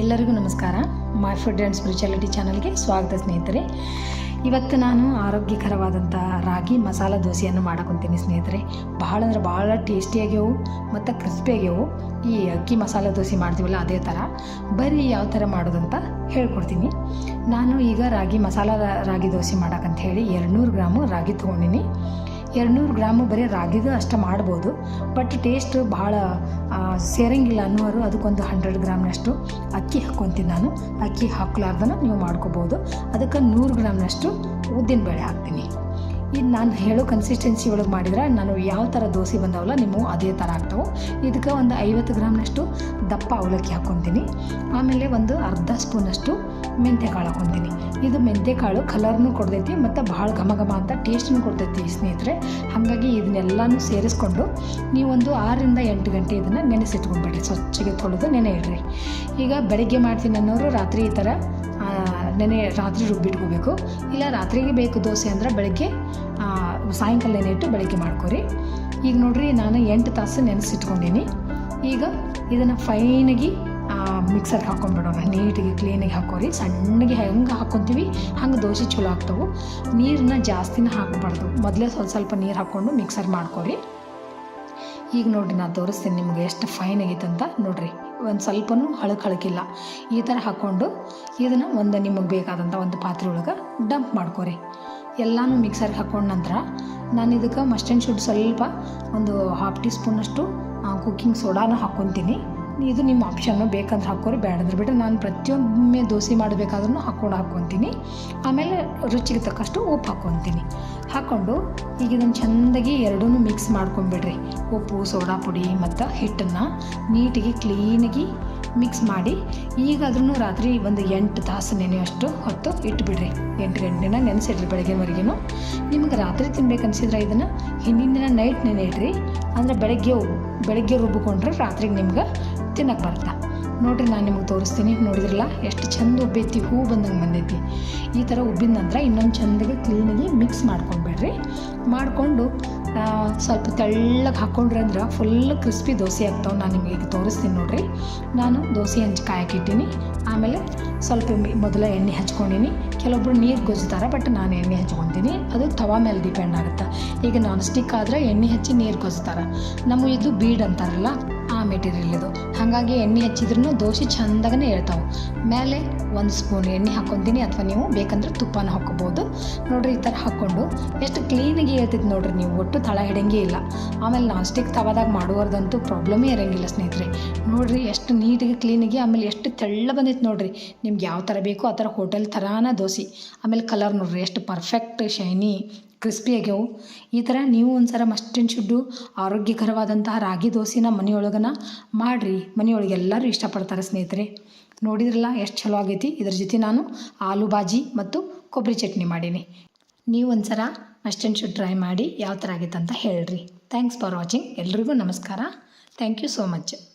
ಎಲ್ಲರಿಗೂ ನಮಸ್ಕಾರ. My food and spirituality ಚಾನಲ್ಗೆ ಸ್ವಾಗತ ಸ್ನೇಹಿತರೆ. ಇವತ್ತು ನಾನು ಆರೋಗ್ಯಕರವಾದಂಥ ರಾಗಿ ಮಸಾಲ ದೋಸೆಯನ್ನು ಮಾಡಕೊಂತೀನಿ ಸ್ನೇಹಿತರೆ. ಬಹಳ ಅಂದರೆ ಭಾಳ ಟೇಸ್ಟಿಯಾಗ್ಯವು ಮತ್ತು ಕ್ರಿಸ್ಪಿಯಾಗ್ಯವು. ಈ ಅಕ್ಕಿ ಮಸಾಲ ದೋಸೆ ಮಾಡ್ತೀವಲ್ಲ ಅದೇ ಥರ. ಬರೀ ಯಾವ ಥರ ಮಾಡೋದಂತ ಹೇಳ್ಕೊಡ್ತೀನಿ. ನಾನು ಈಗ ರಾಗಿ ಮಸಾಲ ರಾಗಿ ದೋಸೆ ಮಾಡೋಕ್ಕಂತ ಹೇಳಿ ಎರಡುನೂರು ಗ್ರಾಮು ರಾಗಿ ತೊಗೊಂಡಿನಿ. ಎರಡುನೂರು ಗ್ರಾಮು ಬರೀ ರಾಗಿದು ಅಷ್ಟು ಮಾಡ್ಬೋದು. ಬಟ್ ಟೇಸ್ಟ್ ಭಾಳ ಸೇರಂಗಿಲ್ಲ ಅನ್ನೋರು ಅದಕ್ಕೊಂದು ಹಂಡ್ರೆಡ್ ಗ್ರಾಮ್ನಷ್ಟು ಅಕ್ಕಿ ಹಾಕ್ಕೊತೀನಿ ನಾನು. ಅಕ್ಕಿ ಹಾಕ್ಲಾರ್ದನ ನೀವು ಮಾಡ್ಕೋಬೋದು. ಅದಕ್ಕೆ ನೂರು ಗ್ರಾಮ್ನಷ್ಟು ಉದ್ದಿನಬೇಳೆ ಹಾಕ್ತೀನಿ. ಇದು ನಾನು ಹೇಳೋ ಕನ್ಸಿಸ್ಟೆನ್ಸಿ ಒಳಗೆ ಮಾಡಿದ್ರೆ ನಾನು ಯಾವ ಥರ ದೋಸೆ ಬಂದವಲ್ಲ ನಿಮ್ಮ ಅದೇ ಥರ ಆಗ್ತಾವೆ. ಇದಕ್ಕೆ ಒಂದು ಐವತ್ತು ಗ್ರಾಮ್ನಷ್ಟು ದಪ್ಪ ಅವಲಕ್ಕಿ ಹಾಕ್ಕೊತೀನಿ ಆಮೇಲೆ ಒಂದು ಅರ್ಧ ಸ್ಪೂನಷ್ಟು ಮೆಂತ್ಯಕಾಳು ಹಾಕೊತೀನಿ ಇದು ಮೆಂತ್ಯಕಾಳು ಕಲರ್ನು ಕೊಡ್ತೈತಿ ಮತ್ತು ಭಾಳ ಘಮ ಘಮ ಅಂತ ಟೇಸ್ಟ್ನು ಕೊಡ್ತೈತಿ ಸ್ನೇಹಿತರೆ. ಹಾಗಾಗಿ ಇದನ್ನೆಲ್ಲನೂ ಸೇರಿಸ್ಕೊಂಡು ನೀವೊಂದು ಆರರಿಂದ ಎಂಟು ಗಂಟೆ ಇದನ್ನು ನೆನೆಸಿಟ್ಕೊಂಡ್ಬಿಡ್ರಿ ಸ್ವಚ್ಛಗೆ ತೊಳೆದು ನೆನೆ ಇಡ್ರಿ ಈಗ ಬೆಳಗ್ಗೆ ಮಾಡ್ತೀನಿ ಅನ್ನೋರು ರಾತ್ರಿ ಈ ಥರ ನೆನೆ, ರಾತ್ರಿ ರುಬ್ಬಿಟ್ಕೋಬೇಕು. ಇಲ್ಲ ರಾತ್ರಿಗೆ ಬೇಕು ದೋಸೆ ಅಂದ್ರೆ ಬೆಳಗ್ಗೆ ಸಾಯಂಕಾಲ ನೆನೆಯಿಟ್ಟು ಬೆಳಗ್ಗೆ ಮಾಡ್ಕೋರಿ. ಈಗ ನೋಡ್ರಿ ನಾನು ಎಂಟು ತಾಸು ನೆನೆಸಿಟ್ಕೊಂಡೀನಿ. ಈಗ ಇದನ್ನು ಫೈನಾಗಿ ಮಿಕ್ಸರ್ಗೆ ಹಾಕೊಂಡ್ಬಿಡೋಣ ನೀಟಿಗೆ, ಕ್ಲೀನಿಗೆ ಹಾಕೋರಿ. ಸಣ್ಣಗೆ ಹೆಂಗೆ ಹಾಕ್ಕೊತೀವಿ ಹಂಗೆ ದೋಸೆ ಚಲೋ ಆಗ್ತವೆ. ನೀರನ್ನ ಜಾಸ್ತಿನ ಹಾಕಬಾರ್ದು. ಮೊದಲೇ ಸ್ವಲ್ಪ ಸ್ವಲ್ಪ ನೀರು ಹಾಕ್ಕೊಂಡು ಮಿಕ್ಸರ್ ಮಾಡ್ಕೊರಿ. ಈಗ ನೋಡಿರಿ ನಾನು ತೋರಿಸ್ತೀನಿ ನಿಮ್ಗೆ ಎಷ್ಟು ಫೈನ್ ಆಗೈತೆ ಅಂತ. ನೋಡಿರಿ, ಒಂದು ಸ್ವಲ್ಪನೂ ಹಳಕ್ ಹಳಕಿಲ್ಲ. ಈ ಥರ ಹಾಕ್ಕೊಂಡು ಇದನ್ನು ಒಂದು ನಿಮಗೆ ಬೇಕಾದಂಥ ಒಂದು ಪಾತ್ರೆ ಒಳಗೆ ಡಂಪ್ ಮಾಡ್ಕೊರಿ. ಎಲ್ಲನೂ ಮಿಕ್ಸರ್ಗೆ ಹಾಕೊಂಡ ನಂತರ ನಾನು ಇದಕ್ಕೆ ಮಸ್ಟರ್ಡ್ ಶುಡ್ ಸ್ವಲ್ಪ ಒಂದು ಹಾಫ್ ಟೀ ಸ್ಪೂನಷ್ಟು ಕುಕ್ಕಿಂಗ್ ಸೋಡಾನ ಹಾಕ್ಕೊತೀನಿ ಇದು ನಿಮ್ಮ ಆಪ್ಷನ್ನು ಬೇಕಂದ್ರೆ ಹಾಕೋರು ಬೇಡಂದ್ರೆ ಬಿಟ್ಟರೆ ನಾನು ಪ್ರತಿಯೊಮ್ಮೆ ದೋಸೆ ಮಾಡಬೇಕಾದ್ರೂ ಹಾಕ್ಕೊಂಡು ಹಾಕ್ಕೊತೀನಿ. ಆಮೇಲೆ ರುಚಿಗೆ ತಕ್ಕಷ್ಟು ಉಪ್ಪು ಹಾಕ್ಕೊತೀನಿ. ಹಾಕ್ಕೊಂಡು ಈಗ ಇದನ್ನು ಚೆಂದಾಗಿ ಎರಡೂ ಮಿಕ್ಸ್ ಮಾಡ್ಕೊಂಬಿಡ್ರಿ. ಉಪ್ಪು, ಸೋಡಾ ಪುಡಿ ಮತ್ತು ಹಿಟ್ಟನ್ನು ನೀಟಿಗೆ ಕ್ಲೀನಾಗಿ ಮಿಕ್ಸ್ ಮಾಡಿ ಈಗಾದ್ರೂ ರಾತ್ರಿ ಒಂದು ಎಂಟು ತಾಸು ನೆನೆಯುವಷ್ಟು ಹೊತ್ತು ಇಟ್ಬಿಡ್ರಿ. ಎಂಟು ಗಂಟೆನ ನೆನೆಸಿಡ್ರಿ ಬೆಳಗ್ಗೆವರೆಗೂ ನಿಮ್ಗೆ ರಾತ್ರಿ ತಿನ್ಬೇಕನ್ಸಿದ್ರೆ ಇದನ್ನು ಹಿಂದಿನ ದಿನ ನೈಟ್ ನೆನೆ ಇಡ್ರಿ. ಅಂದರೆ ಬೆಳಗ್ಗೆ ಬೆಳಗ್ಗೆ ರುಬ್ಬಿಕೊಂಡ್ರೆ ರಾತ್ರಿಗೆ ನಿಮ್ಗೆ ತಿನ್ನಕ್ಕೆ ಬರುತ್ತೆ ನೋಡಿರಿ ನಾನು ನಿಮಗೆ ತೋರಿಸ್ತೀನಿ, ನೋಡಿದ್ರಲ್ಲ? ಎಷ್ಟು ಚಂದ ಉಬ್ಬೈತಿ, ಹೂ ಬಂದಂಗೆ ಬಂದೈತಿ. ಈ ಥರ ಉಬ್ಬಿದ ನಂತರ ಇನ್ನೊಂದು ಚಂದಗೆ ಕ್ಲೀನಾಗಿ ಮಿಕ್ಸ್ ಮಾಡ್ಕೊಂಡ್ಬಿಡ್ರಿ ಮಾಡಿಕೊಂಡು ಸ್ವಲ್ಪ ತೆಳ್ಳಗೆ ಹಾಕ್ಕೊಂಡ್ರಿ ಅಂದ್ರೆ ಫುಲ್ ಕ್ರಿಸ್ಪಿ ದೋಸೆ ಆಗ್ತಾವೆ, ನಾನು ನಿಮಗೆ ಈಗ ತೋರಿಸ್ತೀನಿ ನೋಡಿರಿ. ನಾನು ದೋಸೆ ಹಂಚಿ ಕಾಯಕ್ಕಿಟ್ಟೀನಿ ಆಮೇಲೆ ಸ್ವಲ್ಪ ಮೊದಲ ಎಣ್ಣೆ ಹಚ್ಕೊಂಡಿನಿ. ಕೆಲವೊಬ್ರು ನೀರು ಗೊಜ್ತಾರೆ ಬಟ್ ನಾನು ಎಣ್ಣೆ ಹಚ್ಕೊತೀನಿ. ಅದು ತವಾ ಮೇಲೆ ಡಿಪೆಂಡ್ ಆಗುತ್ತೆ. ಈಗ ನಾನ್ ಸ್ಟಿಕ್ ಆದರೆ ಎಣ್ಣೆ ಹಚ್ಚಿ ನೀರು ಗೊಜ್ತಾರೆ ನಮ್ಮ ಇದು ಬೀಡ್ ಅಂತಾರಲ್ಲ ಮೆಟೀರಿಯಲ್ ಇದು ಹಾಗಾಗಿ ಎಣ್ಣೆ ಹಚ್ಚಿದ್ರೂ ದೋಸೆ ಚಂದಾಗನೇ ಹೇಳ್ತಾವೆ ಮೇಲೆ ಒಂದು ಸ್ಪೂನ್ ಎಣ್ಣೆ ಹಾಕ್ಕೊತೀನಿ ಅಥವಾ ನೀವು ಬೇಕಂದ್ರೆ ತುಪ್ಪನ ಹಾಕ್ಕೋಬೋದು. ನೋಡಿರಿ ಈ ಥರ ಹಾಕ್ಕೊಂಡು ಎಷ್ಟು ಕ್ಲೀನಾಗಿ ಹೇಳ್ತೈತೆ ನೋಡಿರಿ ನೀವು. ಒಟ್ಟು ತಳ ಹಿಡಂಗೆ ಇಲ್ಲ. ಆಮೇಲೆ ನಾನ್ ಸ್ಟಿಕ್ ತವಾದಾಗ ಮಾಡುವರ್ದಂತೂ ಪ್ರಾಬ್ಲಮೇ ಇರೋಂಗಿಲ್ಲ ಸ್ನೇಹಿತರೆ. ನೋಡಿರಿ ಎಷ್ಟು ನೀಟಾಗಿ ಕ್ಲೀನಾಗಿ ಆಮೇಲೆ ಎಷ್ಟು ತೆಳ್ಳ ಬಂದೈತೆ ನೋಡಿರಿ. ನಿಮ್ಗೆ ಯಾವ ಥರ ಬೇಕೋ ಆ ಥರ ಹೋಟೆಲ್ ಥರಾನ ದೋಸೆ. ಆಮೇಲೆ ಕಲರ್ ನೋಡ್ರಿ ಎಷ್ಟು ಪರ್ಫೆಕ್ಟ್ ಶೈನಿ ಕ್ರಿಸ್ಪಿ ಆಗ್ಯಾವು ಈ ಥರ ನೀವು ಒಂದ್ಸಲ ಮಸ್ಟಿನ್ ಶುಡ್ಡು ಆರೋಗ್ಯಕರವಾದಂತಹ ರಾಗಿ ದೋಸೆನ ಮನೆಯೊಳಗನ ಮಾಡಿರಿ. ಮನೆಯೊಳಗೆ ಎಲ್ಲರೂ ಇಷ್ಟಪಡ್ತಾರೆ ಸ್ನೇಹಿತರೆ. ನೋಡಿದ್ರಲ್ಲ ಎಷ್ಟು ಚಲೋ ಆಗೈತಿ? ಇದ್ರ ಜೊತೆ ನಾನು ಆಲೂ ಬಾಜಿ ಮತ್ತು ಕೊಬ್ಬರಿ ಚಟ್ನಿ ಮಾಡೀನಿ. ನೀವು ಒಂದ್ಸಲ ಮಸ್ಟಿನ್ ಶುಡ್ ಟ್ರೈ ಮಾಡಿ ಯಾವ ಥರ ಆಗೈತೆ ಅಂತ ಹೇಳ್ರಿ. ಥ್ಯಾಂಕ್ಸ್ ಫಾರ್ ವಾಚಿಂಗ್ ಎಲ್ರಿಗೂ ನಮಸ್ಕಾರ. Thank you so much